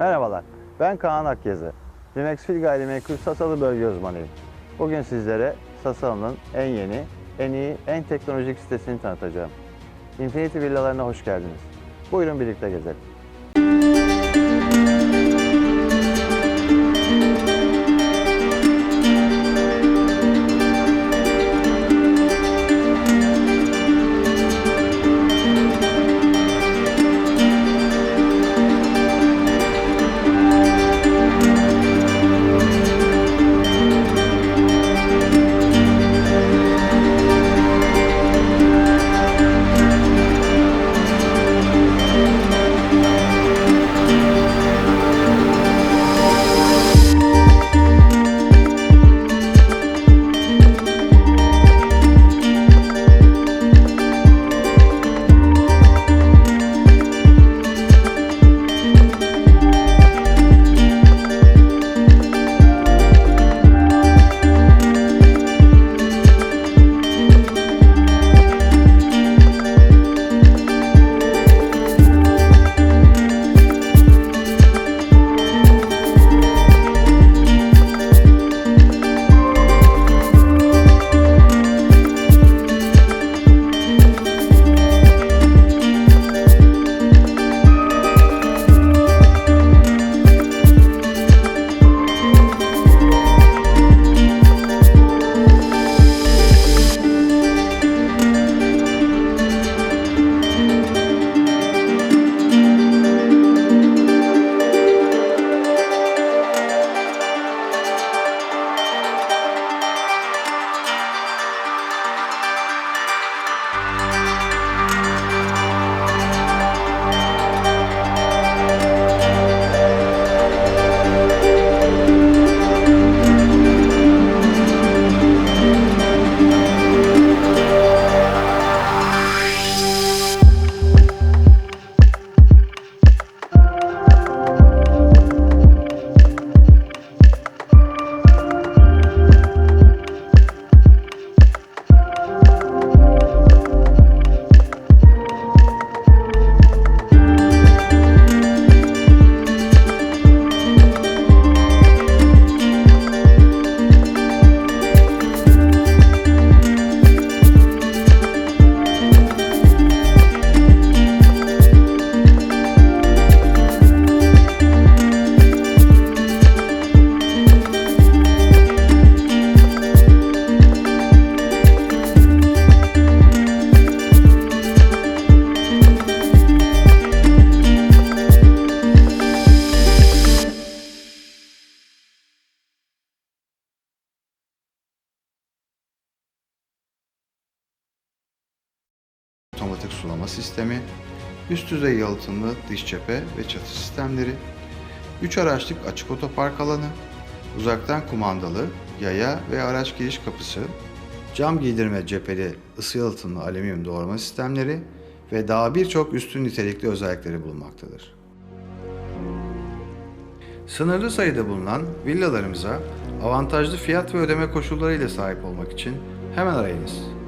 Merhabalar, ben Kaan Akyazı. Limex Fil Gayrimenkul Sasalı Bölge Uzmanıyım. Bugün sizlere Sasalı'nın en yeni, en iyi, en teknolojik sitesini tanıtacağım. Infinity Villalarına hoş geldiniz. Buyurun birlikte gezelim. Sulama sistemi, üst düzey yalıtımlı dış cephe ve çatı sistemleri, 3 araçlık açık otopark alanı, uzaktan kumandalı yaya ve araç giriş kapısı, cam giydirme cepheli ısı yalıtımlı alüminyum doğrama sistemleri ve daha birçok üstün nitelikli özellikleri bulunmaktadır. Sınırlı sayıda bulunan villalarımıza avantajlı fiyat ve ödeme koşulları ile sahip olmak için hemen arayınız.